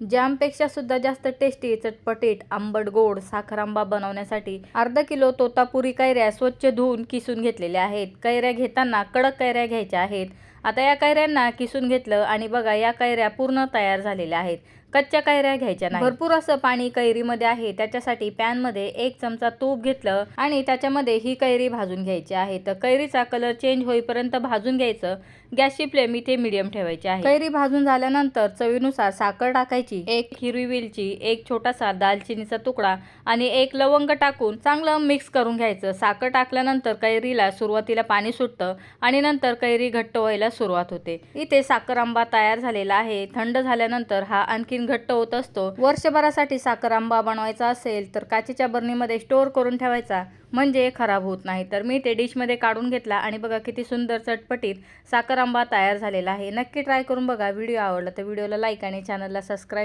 जॅमपेक्षा सुद्धा जास्त टेस्टी चटपटीत आंबट गोड साखर आंबा बनवण्यासाठी अर्धा किलो तोतापुरी कैऱ्या स्वच्छ धुवून किसून घेतलेल्या आहेत. कैऱ्या घेताना कडक कैऱ्या घ्यायच्या आहेत. आता या कैऱ्यांना किसून घेतलं आणि बघा या कैऱ्या पूर्ण तयार झालेल्या आहेत. कच्च्या कैऱ्या घ्यायच्या नाही. भरपूर असं पाणी कैरीमध्ये आहे त्याच्यासाठी पॅनमध्ये एक चमचा तूप घेतलं आणि त्याच्यामध्ये ही कैरी भाजून घ्यायची आहे. तर कैरीचा कलर चेंज होईपर्यंत भाजून घ्यायचं. गॅसची फ्लेम इथे मिडियम ठेवायची आहे. कैरी भाजून झाल्यानंतर चवीनुसार साखर टाकायची एक हिरवी वेलची एक छोटासा दालचिनीचा तुकडा आणि एक लवंग टाकून चांगलं मिक्स करून घ्यायचं. साखर टाकल्यानंतर कैरीला सुरुवातीला पाणी सुटतं आणि नंतर कैरी घट्ट व्हायला सुरुवात होते. इथे साखर आंबा तयार झालेला आहे. थंड झाल्यानंतर हा आणखीन घट्ट होत असतो. वर्षभरासाठी साखर आंबा बनवायचा असेल तर काचेच्या बरणीमध्ये स्टोअर करून ठेवायचा. म्हणजे खराब होत नाही. तर मी ते डिशमध्ये काढून घेतला आणि बघा किती सुंदर चटपटीत साखर आंबा तयार झालेला आहे. नक्की ट्राय करून बघा. व्हिडिओ आवडला तर व्हिडिओला लाईक आणि चॅनलला सबस्क्राईब